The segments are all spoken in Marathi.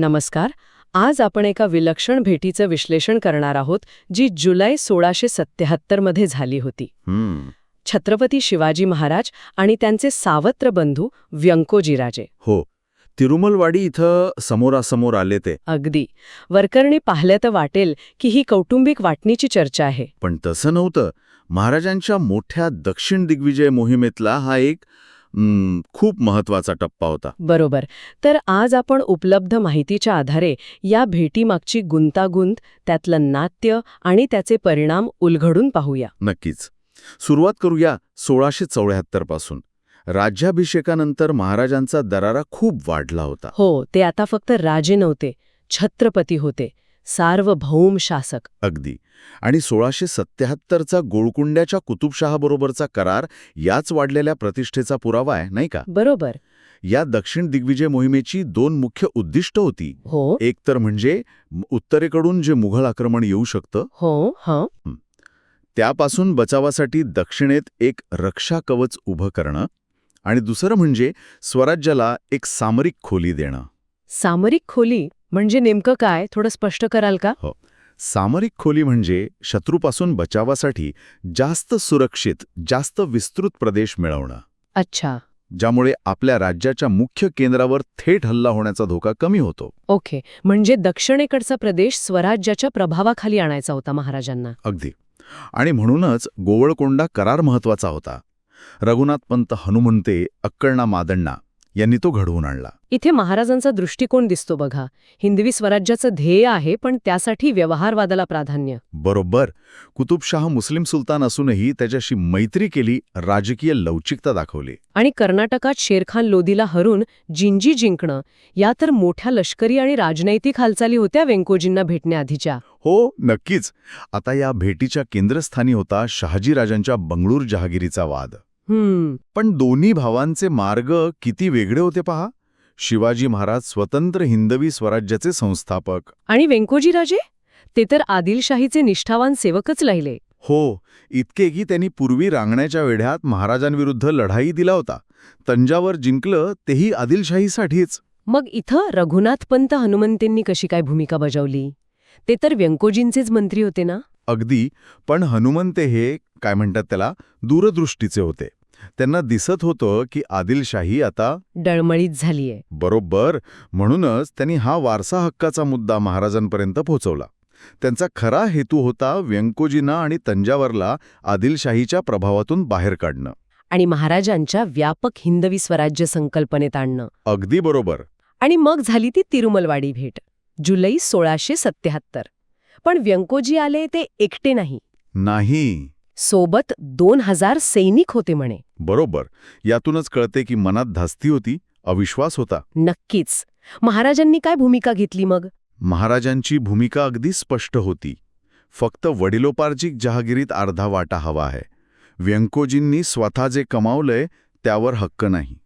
नमस्कार. आज आपण एका विलक्षण भेटीचं विश्लेषण करणार आहोत जी जुलै सोळाशे सत्याहत्तरमध्ये झाली होती. छत्रपती शिवाजी महाराज आणि त्यांचे सावत्र बंधू व्यंकोजीराजे. हो. तिरुमलवाडी इथं समोरासमोर आले ते. अगदी. वरकरणी पाहिलं तर वाटेल की ही कौटुंबिक वाटणीची चर्चा आहे. पण तसं नव्हतं. महाराजांच्या मोठ्या दक्षिण दिग्विजय मोहिमेतला हा एक खूप महत्त्वाचा टप्पा होता. बरोबर. तर आज आपण उपलब्ध माहितीच्या आधारे या भेटीमागची गुंतागुंत त्यातलं नाट्य आणि त्याचे परिणाम उलगडून पाहूया. नक्कीच. सुरुवात करूया सोळाशे चौऱ्याहत्तरपासून. राज्याभिषेकानंतर महाराजांचा दरारा खूप वाढला होता. हो ते आता फक्त राजे नव्हते छत्रपती होते. सार्वभौम शासक अगदी. आणि सोळाशे सत्याहत्तरचा गोळकुंड्याच्या कुतुबशहाबरोबरचा करार याच वाढलेल्या प्रतिष्ठेचा पुरावा आहे नाही का? बरोबर. या दक्षिण दिग्विजय मोहिमेची दोन मुख्य उद्दिष्ट होती. हो. एक तर म्हणजे उत्तरेकडून जे मुघल आक्रमण येऊ शकतं. हो. हं. त्यापासून बचावासाठी दक्षिणेत एक रक्षा कवच उभं करणं आणि दुसरं म्हणजे स्वराज्याला एक सामरिक खोली देणं. सामरिक खोली? म्हणजे नेमकं काय? थोडं स्पष्ट कराल का? सामरिक खोली म्हणजे शत्रूपासून बचावासाठी जास्त सुरक्षित जास्त विस्तृत प्रदेश मिळवणं. अच्छा. ज्यामुळे आपल्या राज्याच्या मुख्य केंद्रावर थेट हल्ला होण्याचा धोका कमी होतो. ओके. म्हणजे दक्षिणेकडचा प्रदेश स्वराज्याच्या प्रभावाखाली आणायचा होता महाराजांना. अगदी. आणि म्हणूनच गोवळकोंडा करार महत्त्वाचा होता. रघुनाथपंत हनुमंते अक्कळणा मादण्णा यांनी तो घडवून आणला. इथे महाराजांचा दृष्टिकोन दिसतो बघा. हिंदवी स्वराज्याचं ध्येय आहे पण त्यासाठी व्यवहारवादाला प्राधान्य. बरोबर. कुतुबशाह मुस्लिम सुलतान असूनही त्याच्याशी मैत्री केली राजकीय लवचिकता दाखवली. आणि कर्नाटकात शेरखान लोदीला हरून जिंजी जिंकणं या तर मोठ्या लष्करी आणि राजनैतिक हालचाली होत्या व्यंकोजींना भेटण्याआधीच्या. हो नक्कीच. आता या भेटीच्या केंद्रस्थानी होता शहाजीराजांच्या बंगळूर जहागिरीचा वाद. पण दोन्ही भावांचे मार्ग किती वेगळे होते पहा. शिवाजी महाराज स्वतंत्र हिंदवी स्वराज्याचे संस्थापक. आणि व्यंकोजीराजे ते तर आदिलशाहीचे निष्ठावान सेवकच राहिले. हो इतके की त्यांनी पूर्वी रांगण्याच्या वेढ्यात महाराजांविरुद्ध लढाई दिला होता. तंजावर जिंकलं तेही आदिलशाहीसाठीच. मग इथं रघुनाथपंत हनुमंतेंनी कशी काय भूमिका बजावली? ते तर व्यंकोजींचेच मंत्री होते ना? अगदी पण हनुमंते हे काय म्हणतात त्याला दूरदृष्टीचे होते. त्यांना दिसत होतं की आदिलशाही आता डळमळीत झालीये. बरोबर म्हणूनच त्यांनी हा वारसा हक्काचा मुद्दा महाराजांपर्यंत पोहोचवला. त्यांचा खरा हेतू होता व्यंकोजींना आणि तंजावरला आदिलशाहीच्या प्रभावातून बाहेर काढणं. आणि महाराजांच्या व्यापक हिंदवी स्वराज्य संकल्पनेत आणणं. अगदी बरोबर. आणि मग झाली ती तिरुमलवाडी भेट जुलै सोळाशे सत्याहत्तर. पण व्यंकोजी आले ते एकटे नाही. नाही. सोबत दोन हजार सैनिक होते म्हणे. बरोबर. यातूनच कळते की मनात धास्ती होती अविश्वास होता. नक्कीच. महाराजांनी काय भूमिका घेतली मग? महाराजांची भूमिका अगदी स्पष्ट होती. फक्त वडिलोपार्जिक जहागिरीत अर्धा वाटा हवा आहे. व्यंकोजींनी स्वतः जे कमावलंय त्यावर हक्क नाही.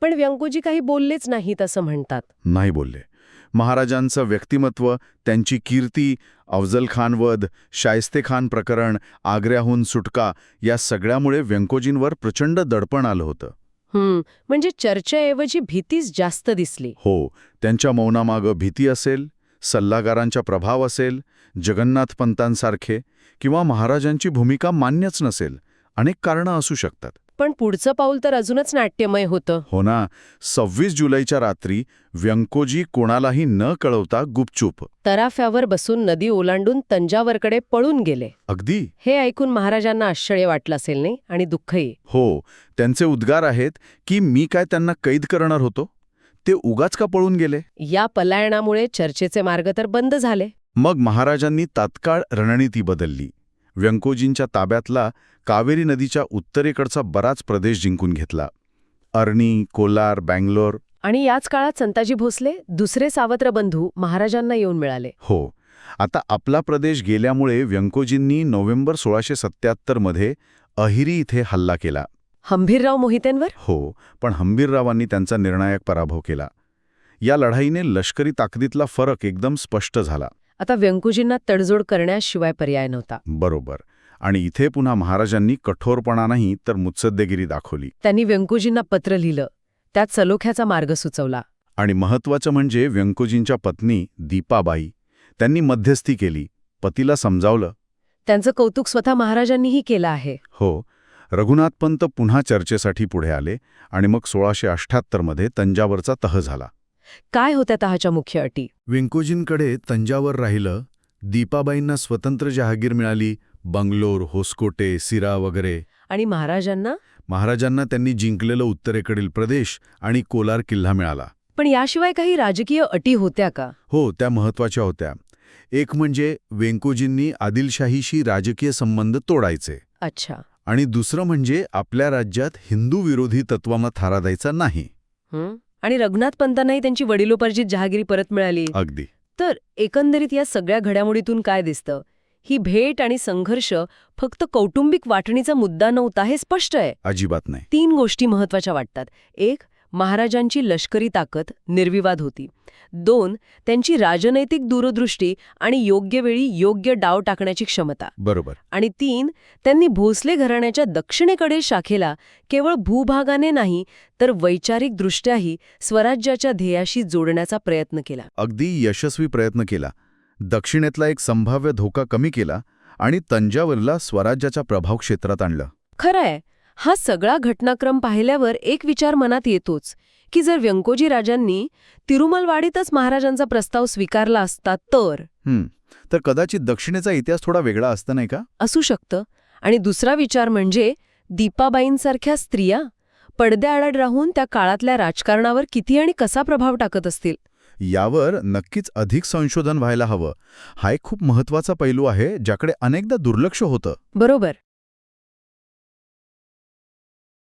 पण व्यंकोजी काही बोललेच नाहीत असं म्हणतात. नाही बोलले. महाराजांचं व्यक्तिमत्व त्यांची कीर्ती अफजल खान वध शायस्ते खान प्रकरण आग्र्याहून सुटका या सगळ्यामुळे व्यंकोजींवर प्रचंड दडपण आलं होतं. हम्म म्हणजे चर्चेऐवजी भीतीच जास्त दिसली. हो त्यांच्या मौनामागं भीती असेल सल्लागारांचा प्रभाव असेल जगन्नाथ पंतांसारखे किंवा महाराजांची भूमिका मान्यच नसेल अनेक कारणं असू शकतात. पण पुढचं पाऊल तर अजूनच नाट्यमय होतं. हो ना. सव्वीस जुलैच्या रात्री व्यंकोजी कोणालाही न कळवता गुपचूप. तराफ्यावर बसून नदी ओलांडून तंजावरकडे पळून गेले. अगदी. हे ऐकून महाराजांना आश्चर्य वाटलं असेल नाही? आणि दुःखही. हो. त्यांचे उद्गार आहेत की मी काय त्यांना कैद करणार होतो? ते उगाच का पळून गेले? या पलायनामुळे चर्चेचे मार्ग तर बंद झाले. मग महाराजांनी तात्काळ रणनीती बदलली. व्यंकोजींच्या ताब्यातला कावेरी नदीच्या उत्तरेकडचा बराच प्रदेश जिंकून घेतला. अर्णी कोलार बँगलोर. आणि याच काळात संताजी भोसले दुसरे सावत्र बंधू महाराजांना येऊन मिळाले. हो. आता आपला प्रदेश गेल्यामुळे व्यंकोजींनी नोव्हेंबर सोळाशे सत्याहत्तरमध्ये अहिरी इथे हल्ला केला. हंभीरराव मोहितेंवर? हो पण हंबीररावांनी त्यांचा निर्णायक पराभव केला. या लढाईने लष्करी ताकदीतला फरक एकदम स्पष्ट झाला. आता व्यंकुजींना तडजोड करण्याशिवाय पर्याय नव्हता. बरोबर. आणि इथे पुन्हा महाराजांनी कठोरपणा नाही तर मुत्सद्देगिरी दाखवली. त्यांनी व्यंकुजींना पत्र लिहिलं. त्यात सलोख्याचा मार्ग सुचवला. आणि महत्वाचं म्हणजे व्यंकोजींच्या पत्नी दीपाबाई त्यांनी मध्यस्थी केली. पतीला समजावलं. त्यांचं कौतुक स्वतः महाराजांनीही केलं आहे. हो. रघुनाथपंत पुन्हा चर्चेसाठी पुढे आले आणि मग सोळाशे अठ्ठ्याहत्तरमध्ये तंजावरचा तह झाला. काय होत्या तहाच्या मुख्य अटी? व्यंकोजींकडे तंजावर राहिलं दीपाबाईंना स्वतंत्र जहागीर मिळाली बंगलोर होसकोटे सिरा वगैरे. आणि महाराजांना? महाराजांना त्यांनी जिंकलेलं उत्तरेकडील प्रदेश आणि कोलार किल्ला मिळाला. पण याशिवाय काही राजकीय अटी होत्या का? हो त्या महत्त्वाच्या होत्या. एक म्हणजे वेंकोजींनी आदिलशाहीशी राजकीय संबंध तोडायचे. अच्छा. आणि दुसरं म्हणजे आपल्या राज्यात हिंदू विरोधी तत्वांना थारा द्यायचा नाही. हं? आणि रघुनाथ पंतांनाही त्यांची वडिलोपार्जित जहागिरी परत मिळाली. अगदी. तर एकंदरीत या सगळ्या घडामोडीतून काय दिसतं? ही भेट आणि संघर्ष फक्त कौटुंबिक वाटणीचा मुद्दा नव्हता हे स्पष्ट आहे. अजिबात नाही. तीन गोष्टी महत्त्वाच्या वाटतात. एक महाराजांची लष्करी ताकद निर्विवाद होती. दोन त्यांची राजनैतिक दूरदृष्टी आणि योग्य वेळी योग्य डाव टाकण्याची क्षमता. बरोबर. आणि तीन त्यांनी भोसले घराण्याच्या दक्षिणेकडील शाखेला केवळ भूभागाने नाही तर वैचारिकदृष्ट्याही स्वराज्याच्या ध्येयाशी जोडण्याचा प्रयत्न केला. अगदी यशस्वी प्रयत्न केला. दक्षिणेतला एक संभाव्य धोका कमी केला आणि तंजावरला स्वराज्याच्या प्रभाव क्षेत्रात आणलं. खरंय. हा सगळा घटनाक्रम पाहिल्यावर एक विचार मनात येतोच की जर व्यंकोजी राजांनी तिरुमलवाडीतच महाराजांचा प्रस्ताव स्वीकारला असता तर? तर कदाचित दक्षिणेचा इतिहास थोडा वेगळा असता नाही का? असू शकतं. आणि दुसरा विचार म्हणजे दीपाबाईंसारख्या स्त्रिया पडद्याआड राहून त्या काळातल्या राजकारणावर किती आणि कसा प्रभाव टाकत असतील? यावर नक्कीच अधिक संशोधन व्हायला हवं. हा एक खूप महत्त्वाचा पैलू आहे ज्याकडे अनेकदा दुर्लक्ष होतं. बरोबर.